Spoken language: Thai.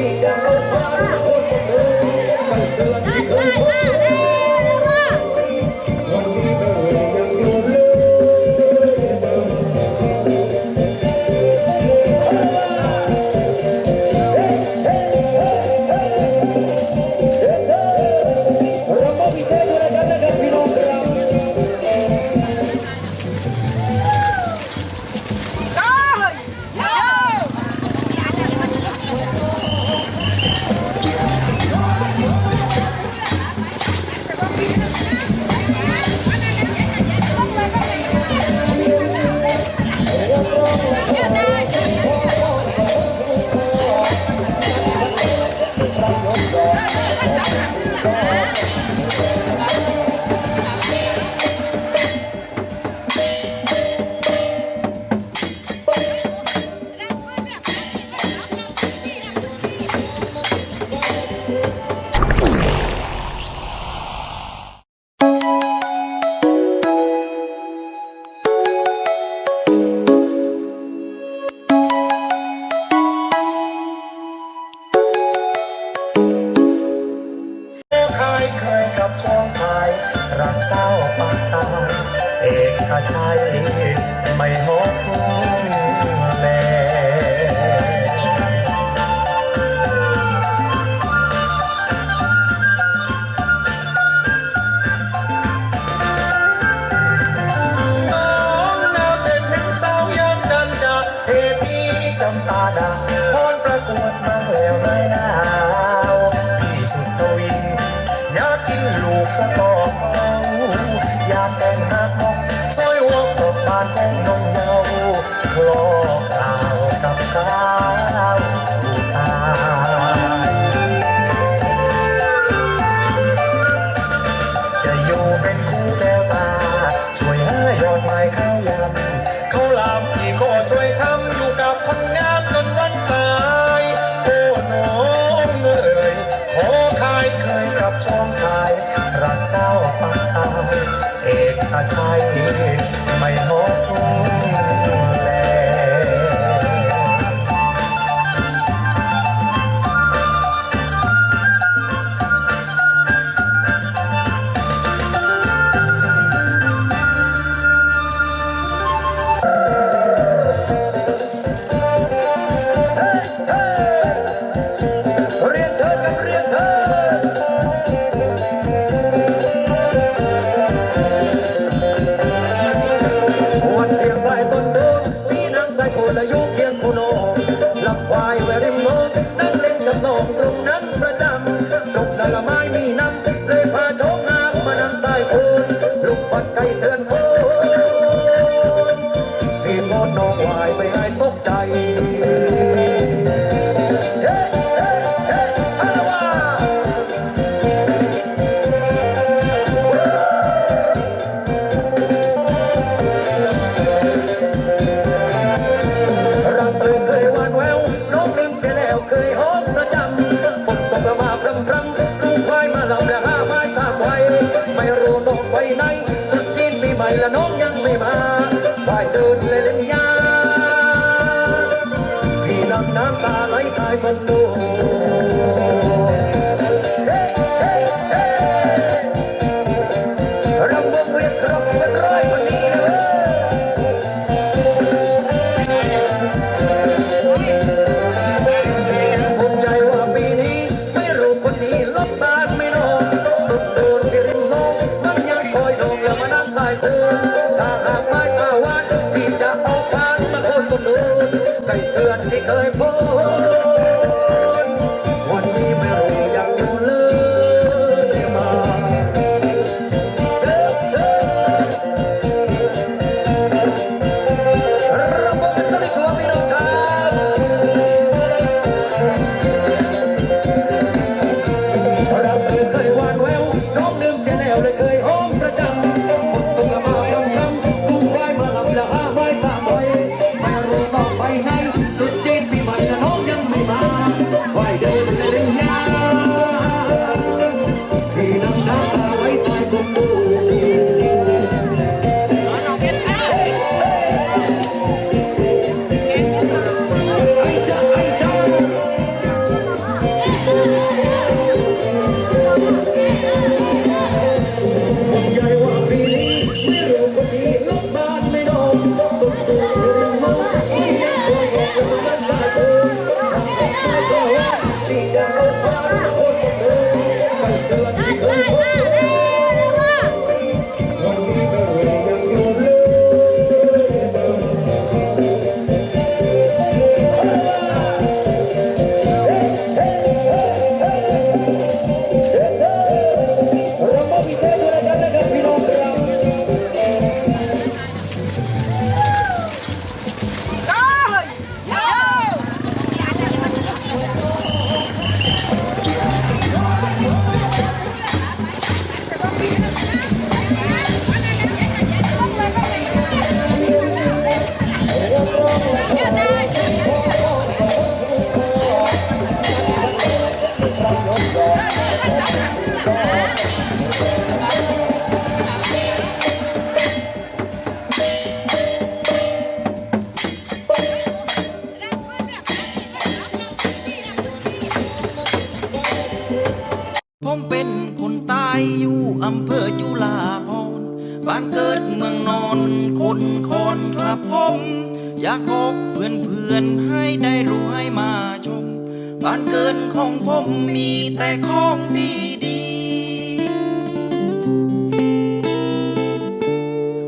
Maria. Thank ช่องชายรักเศร้าปากตายเอกชัย แต่งหน้าคงซอยหัวปวดบานของน้องเยาคลอก่าวกับสาวผู้ชาจะอยู่เป็นคู่แก่ตาช่วยให้ยอดไม้ข้าวยำ 太太，你们好。aguante. mái tai phân tô Râm bông biết râm biết rơi mà đi Hôm nay hoa bì ní Mấy rô con ní lóc tan mấy nô Tục tồn thì rìm lô Mắt nhắn coi đồng là mà nắng bài khô Ta hàng mai mà hoa Vì ta áo phán mà khôi con đô Cảnh thuyền thì khơi phố ยอยู่อำเภอจุฬาพรณ์บ้านเกิดเมืองนอนคนคอนครับผมอยากบอกเพื่อนเพื่อนให้ได้รู้ให้มาชม บ้านเกิดของผมมีแต่ของดี